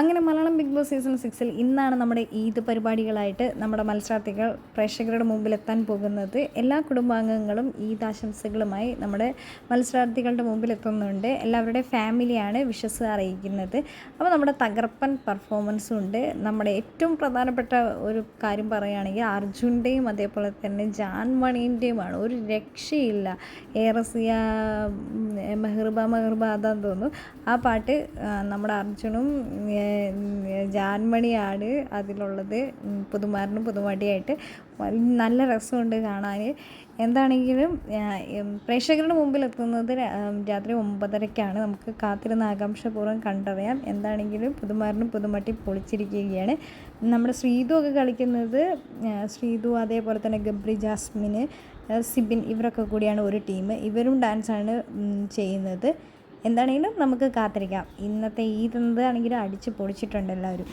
അങ്ങനെ Malayalam big boss season സിക്സിൽ ഇന്നാണ് നമ്മുടെ ഈദ് പരിപാടികളായിട്ട് നമ്മുടെ മത്സരാർത്ഥികൾ പ്രേക്ഷകരുടെ മുമ്പിൽ എത്താൻ പോകുന്നത്. എല്ലാ കുടുംബാംഗങ്ങളും ഈദ് ആശംസകളുമായി നമ്മുടെ മത്സരാർത്ഥികളുടെ മുമ്പിൽ എത്തുന്നുണ്ട് എല്ലാവരുടെ ഫാമിലിയാണ് വിഷസ് അറിയിക്കുന്നത്. അപ്പോൾ നമ്മുടെ തകർപ്പൻ പെർഫോമൻസും ഉണ്ട്. നമ്മുടെ ഏറ്റവും പ്രധാനപ്പെട്ട ഒരു കാര്യം പറയുകയാണെങ്കിൽ അർജുന്റെയും അതേപോലെ തന്നെ ജാൻമണീന്റെയുമാണ്. ഒരു രക്ഷയില്ല. ഏറസിയ മെഹർബ മെഹർബ അതാന്ന് തോന്നുന്നു. ആ പാട്ട് നമ്മുടെ അർജുനും ജാൻമണിയാണ് അതിലുള്ളത്. പുതുമാറിനും പുതുമടിയായിട്ട്. നല്ല രസമുണ്ട് കാണാൻ എന്താണെങ്കിലും പ്രേക്ഷകരുടെ മുമ്പിൽ എത്തുന്നത് രാത്രി ഒമ്പതരയ്ക്കാണ് നമുക്ക് കാത്തിരുന്ന ആകാംക്ഷപൂർവം കണ്ടറിയാം. എന്താണെങ്കിലും പുതുമാറിനും പുതുമട്ടി പൊളിച്ചിരിക്കുകയാണ്. നമ്മുടെ ശ്രീതു ഒക്കെ കളിക്കുന്നത് ശ്രീതു അതേപോലെ തന്നെ ഗബ്രി ജാസ്മിന് സിബിൻ ഇവരൊക്കെ കൂടിയാണ് ഒരു ടീം. ഇവരും ഡാൻസാണ് ചെയ്യുന്നത്. എന്താണെങ്കിലും നമുക്ക് കാത്തിരിക്കാം. ഇന്നത്തെ ഈ തന്നതാണെങ്കിലും അടിച്ച് പൊളിച്ചിട്ടുണ്ട് എല്ലാവരും.